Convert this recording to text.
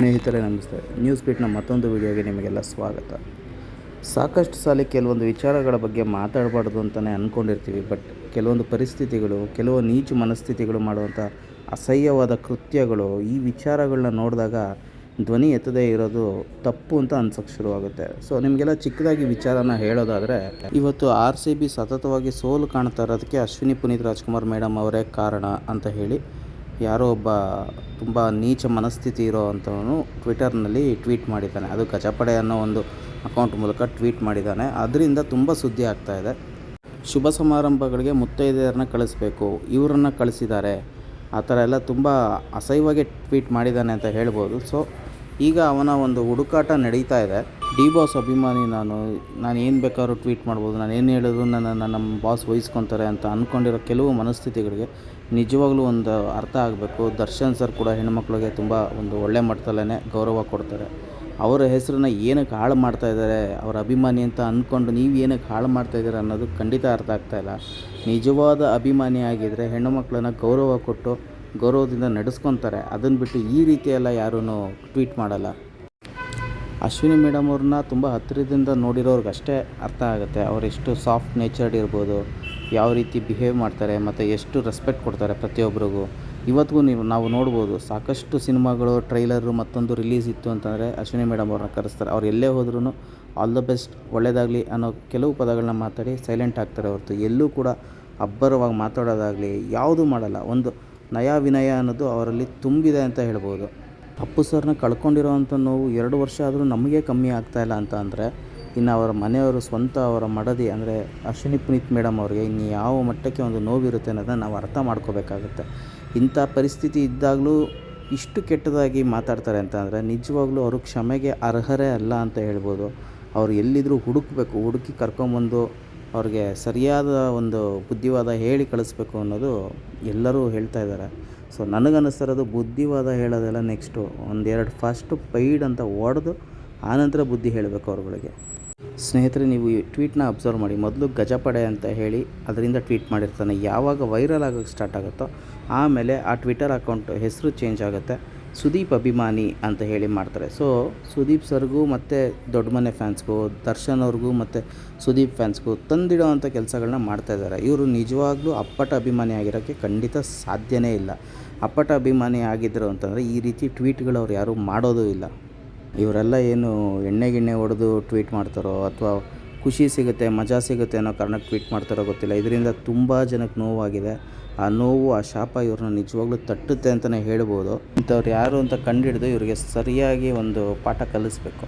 ಸ್ನೇಹಿತರೆ, ನಮಸ್ತೆ. ನ್ಯೂಸ್ ಬೀಟ್ನ ಮತ್ತೊಂದು ವಿಡಿಯೋಗೆ ನಿಮಗೆಲ್ಲ ಸ್ವಾಗತ. ಸಾಕಷ್ಟು ಸಾಲ ಕೆಲವೊಂದು ವಿಚಾರಗಳ ಬಗ್ಗೆ ಮಾತಾಡಬಾರ್ದು ಅಂತಲೇ ಅಂದ್ಕೊಂಡಿರ್ತೀವಿ ಬಟ್ ಕೆಲವೊಂದು ಪರಿಸ್ಥಿತಿಗಳು, ಕೆಲವು ನೀಚು ಮನಸ್ಥಿತಿಗಳು ಮಾಡುವಂಥ ಅಸಹ್ಯವಾದ ಕೃತ್ಯಗಳು ಈ ವಿಚಾರಗಳನ್ನ ನೋಡಿದಾಗ ಧ್ವನಿ ಎತ್ತದೇ ಇರೋದು ತಪ್ಪು ಅಂತ ಅನ್ಸೋಕ್ಕೆ ಶುರುವಾಗುತ್ತೆ. ಸೊ ನಿಮಗೆಲ್ಲ ಚಿಕ್ಕದಾಗಿ ವಿಚಾರನ ಹೇಳೋದಾದರೆ, ಇವತ್ತು ಆರ್ ಸಿ ಬಿ ಸತತವಾಗಿ ಸೋಲು ಕಾಣ್ತಾ ಇರೋದಕ್ಕೆ ಅಶ್ವಿನಿ ಪುನೀತ್ ರಾಜ್ಕುಮಾರ್ ಮೇಡಮ್ ಅವರೇ ಕಾರಣ ಅಂತ ಹೇಳಿ ಯಾರೋ ಒಬ್ಬ ತುಂಬ ನೀಚ ಮನಸ್ಥಿತಿ ಇರೋ ಅಂಥವನು ಟ್ವಿಟರ್ನಲ್ಲಿ ಟ್ವೀಟ್ ಮಾಡಿದ್ದಾನೆ. ಅದು ಗಜಪಡೆ ಅನ್ನೋ ಒಂದು ಅಕೌಂಟ್ ಮೂಲಕ ಟ್ವೀಟ್ ಮಾಡಿದ್ದಾನೆ. ಅದರಿಂದ ತುಂಬ ಸುದ್ದಿ ಆಗ್ತಾ ಇದೆ. ಶುಭ ಸಮಾರಂಭಗಳಿಗೆ ಮುತ್ತೈದೆಯರನ್ನ ಕಳಿಸ್ಬೇಕು. ಇವರನ್ನು ಕಳಿಸಿದ್ದಾರೆ. ಆ ಥರ ಎಲ್ಲ ತುಂಬ ಅಸಹ್ಯವಾಗಿ ಟ್ವೀಟ್ ಮಾಡಿದ್ದಾನೆ ಅಂತ ಹೇಳ್ಬೋದು. ಸೊ ಈಗ ಅವನ ಒಂದು ಹುಡುಕಾಟ ನಡೀತಾ ಇದೆ. ಡಿ ಬಾಸ್ ಅಭಿಮಾನಿ ನಾನು ನಾನು ಏನು ಬೇಕಾದ್ರೂ ಟ್ವೀಟ್ ಮಾಡ್ಬೋದು. ನಾನು ಏನು ಹೇಳಿದ್ರು ನನ್ನ ನಮ್ಮ ಬಾಸ್ ವಹಿಸ್ಕೊತಾರೆ ಅಂತ ಅಂದ್ಕೊಂಡಿರೋ ಕೆಲವು ಮನಸ್ಥಿತಿಗಳಿಗೆ ನಿಜವಾಗ್ಲೂ ಒಂದು ಅರ್ಥ ಆಗಬೇಕು. ದರ್ಶನ್ ಸರ್ ಕೂಡ ಹೆಣ್ಮಕ್ಳಿಗೆ ತುಂಬ ಒಂದು ಒಳ್ಳೆ ಮಟ್ಟದಲ್ಲೇ ಗೌರವ ಕೊಡ್ತಾರೆ. ಅವರ ಹೆಸರನ್ನ ಏನಕ್ಕೆ ಹಾಳು ಮಾಡ್ತಾ ಇದ್ದಾರೆ, ಅವರ ಅಭಿಮಾನಿ ಅಂತ ಅಂದ್ಕೊಂಡು ನೀವು ಏನಕ್ಕೆ ಹಾಳು ಮಾಡ್ತಾ ಇದ್ದೀರ ಅನ್ನೋದು ಖಂಡಿತ ಅರ್ಥ ಆಗ್ತಾಯಿಲ್ಲ ನಿಜವಾದ ಅಭಿಮಾನಿ ಆಗಿದ್ದರೆ ಹೆಣ್ಣು ಮಕ್ಕಳನ್ನ ಗೌರವ ಕೊಟ್ಟು ಗೌರವದಿಂದ ನಡೆಸ್ಕೊತಾರೆ. ಅದನ್ನು ಬಿಟ್ಟು ಈ ರೀತಿಯೆಲ್ಲ ಯಾರೂ ಟ್ವೀಟ್ ಮಾಡಲ್ಲ. ಅಶ್ವಿನಿ ಮೇಡಮ್ ಅವ್ರನ್ನ ತುಂಬ ಹತ್ತಿರದಿಂದ ನೋಡಿರೋರ್ಗೆ ಅಷ್ಟೇ ಅರ್ಥ ಆಗುತ್ತೆ. ಅವ್ರು ಎಷ್ಟು ಸಾಫ್ಟ್ ನೇಚರ್ಡ್ ಇರ್ಬೋದು, ಯಾವ ರೀತಿ ಬಿಹೇವ್ ಮಾಡ್ತಾರೆ, ಮತ್ತು ಎಷ್ಟು ರೆಸ್ಪೆಕ್ಟ್ ಕೊಡ್ತಾರೆ ಪ್ರತಿಯೊಬ್ಬರಿಗೂ ಇವತ್ತಿಗೂ ನೀವು, ನಾವು ನೋಡ್ಬೋದು, ಸಾಕಷ್ಟು ಸಿನಿಮಾಗಳು, ಟ್ರೈಲರು, ಮತ್ತೊಂದು ರಿಲೀಸ್ ಇತ್ತು ಅಂತಂದರೆ ಅಶ್ವಿನಿ ಮೇಡಮ್ ಅವ್ರನ್ನ ಕರೆಸ್ತಾರೆ. ಅವ್ರು ಎಲ್ಲೇ ಹೋದ್ರೂ ಆಲ್ ದ ಬೆಸ್ಟ್ ಒಳ್ಳೆಯದಾಗಲಿ ಅನ್ನೋ ಕೆಲವು ಪದಗಳನ್ನ ಮಾತಾಡಿ ಸೈಲೆಂಟ್ ಆಗ್ತಾರೆ ಹೊರತು. ಎಲ್ಲೂ ಕೂಡ ಅಬ್ಬರವಾಗಿ ಮಾತಾಡೋದಾಗಲಿ ಯಾವುದೂ ಮಾಡಲ್ಲ. ಒಂದು ನಯ ವಿನಯ ಅನ್ನೋದು ಅವರಲ್ಲಿ ತುಂಬಿದೆ ಅಂತ ಹೇಳ್ಬೋದು. ಅಪ್ಪು ಸರ್ನ ಕಳ್ಕೊಂಡಿರೋ ಅಂಥ ನೋವು ಎರಡು ವರ್ಷ ಆದರೂ ನಮಗೆ ಕಮ್ಮಿ ಆಗ್ತಾ ಇಲ್ಲ ಅಂತ ಅಂದರೆ, ಇನ್ನು ಅವರ ಮನೆಯವರು ಸ್ವಂತ ಅವರ ಮಡದಿ ಅಂದರೆ ಅಶ್ವಿನಿ ಪುನೀತ್ ಮೇಡಮ್ ಅವರಿಗೆ ಇನ್ನು ಯಾವ ಮಟ್ಟಕ್ಕೆ ಒಂದು ನೋವಿರುತ್ತೆ ಅನ್ನೋದನ್ನ ನಾವು ಅರ್ಥ ಮಾಡ್ಕೋಬೇಕಾಗುತ್ತೆ. ಇಂಥ ಪರಿಸ್ಥಿತಿ ಇದ್ದಾಗಲೂ ಇಷ್ಟು ಕೆಟ್ಟದಾಗಿ ಮಾತಾಡ್ತಾರೆ ಅಂತ ಅಂದರೆ, ನಿಜವಾಗ್ಲೂ ಅವರು ಕ್ಷಮೆಗೆ ಅರ್ಹರೇ ಅಲ್ಲ ಅಂತ ಹೇಳ್ಬೋದು. ಅವ್ರು ಎಲ್ಲಿದ್ದರೂ ಹುಡುಕಬೇಕು, ಹುಡುಕಿ ಕರ್ಕೊಂಬಂದು ಅವ್ರಿಗೆ ಸರಿಯಾದ ಒಂದು ಬುದ್ಧಿವಾದ ಹೇಳಿ ಕಳಿಸ್ಬೇಕು ಅನ್ನೋದು ಎಲ್ಲರೂ ಹೇಳ್ತಾ ಇದ್ದಾರೆ. ಸೊ, ನನಗನ್ನಿಸ್ತಿರೋದು ಬುದ್ಧಿವಾದ ಹೇಳೋದೆಲ್ಲ ನೆಕ್ಸ್ಟು ಒಂದೆರಡು ಫಸ್ಟು ಪೈಡ್ ಅಂತ ಹೊಡೆದು ಆನಂತರ ಬುದ್ಧಿ ಹೇಳಬೇಕು ಅವ್ರುಗಳಿಗೆ. ಸ್ನೇಹಿತರೆ, ನೀವು ಈ ಟ್ವೀಟ್ನ ಅಬ್ಸರ್ವ್ ಮಾಡಿ. ಮೊದಲು ಗಜಪಡೆ ಅಂತ ಹೇಳಿ ಅದರಿಂದ ಟ್ವೀಟ್ ಮಾಡಿರ್ತಾನೆ. ಯಾವಾಗ ವೈರಲ್ ಆಗೋಕ್ಕೆ ಸ್ಟಾರ್ಟ್ ಆಗುತ್ತೋ, ಆಮೇಲೆ ಆ ಟ್ವಿಟರ್ ಅಕೌಂಟ್ ಹೆಸರು ಚೇಂಜ್ ಆಗುತ್ತೆ. ಸುದೀಪ್ ಅಭಿಮಾನಿ ಅಂತ ಹೇಳಿ ಮಾಡ್ತಾರೆ. ಸೊ ಸುದೀಪ್ ಸರ್ಗೂ ಮತ್ತು ದೊಡ್ಡ ಮನೆ ಫ್ಯಾನ್ಸ್ಗೂ ದರ್ಶನ್ ಅವ್ರಿಗೂ ಮತ್ತು ಸುದೀಪ್ ಫ್ಯಾನ್ಸ್ಗೂ ತಂದಿಡೋ ಅಂಥ ಕೆಲಸಗಳನ್ನ ಮಾಡ್ತಾ ಇದ್ದಾರೆ. ಇವರು ನಿಜವಾಗ್ಲೂ ಅಪ್ಪಟ ಅಭಿಮಾನಿ ಆಗಿರೋಕ್ಕೆ ಖಂಡಿತ ಸಾಧ್ಯನೇ ಇಲ್ಲ. ಅಪ್ಪಟ ಅಭಿಮಾನಿ ಆಗಿದ್ದರು ಅಂತಂದರೆ ಈ ರೀತಿ ಟ್ವೀಟ್ಗಳು ಅವ್ರು ಯಾರೂ ಮಾಡೋದೂ ಇಲ್ಲ. ಇವರೆಲ್ಲ ಏನು ಎಣ್ಣೆ ಗಿಣ್ಣೆ ಹೊಡೆದು ಟ್ವೀಟ್ ಮಾಡ್ತಾರೋ ಅಥವಾ ಖುಷಿ ಸಿಗುತ್ತೆ, ಮಜಾ ಸಿಗುತ್ತೆ ಅನ್ನೋ ಕಾರಣಕ್ಕೆ ಟ್ವೀಟ್ ಮಾಡ್ತಾರೋ ಗೊತ್ತಿಲ್ಲ. ಇದರಿಂದ ತುಂಬ ಜನಕ್ಕೆ ನೋವಾಗಿದೆ. ಆ ನೋವು, ಆ ಶಾಪ ಇವ್ರನ್ನ ನಿಜವಾಗ್ಲೂ ತಟ್ಟುತ್ತೆ ಅಂತಲೇ ಹೇಳ್ಬೋದು. ಇಂಥವ್ರು ಯಾರು ಅಂತ ಕಂಡುಹಿಡಿದು ಇವರಿಗೆ ಸರಿಯಾಗಿ ಒಂದು ಪಾಠ ಕಲಿಸ್ಬೇಕು.